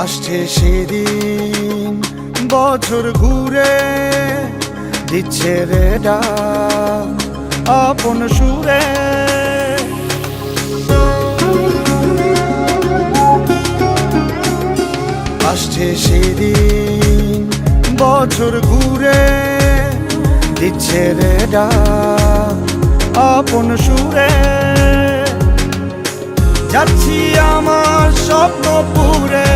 আসছে সেদিন, বছর ঘুরে দিচ্ছে রে ডাক আপন সুরে। আসছে সেদিন, বছর ঘুরে দিচ্ছে রে ডাক আপন সুরে। যাচ্ছি আমার স্বপ্ন পুরে।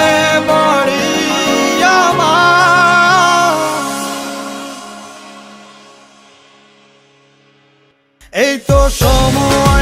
এই তো সময়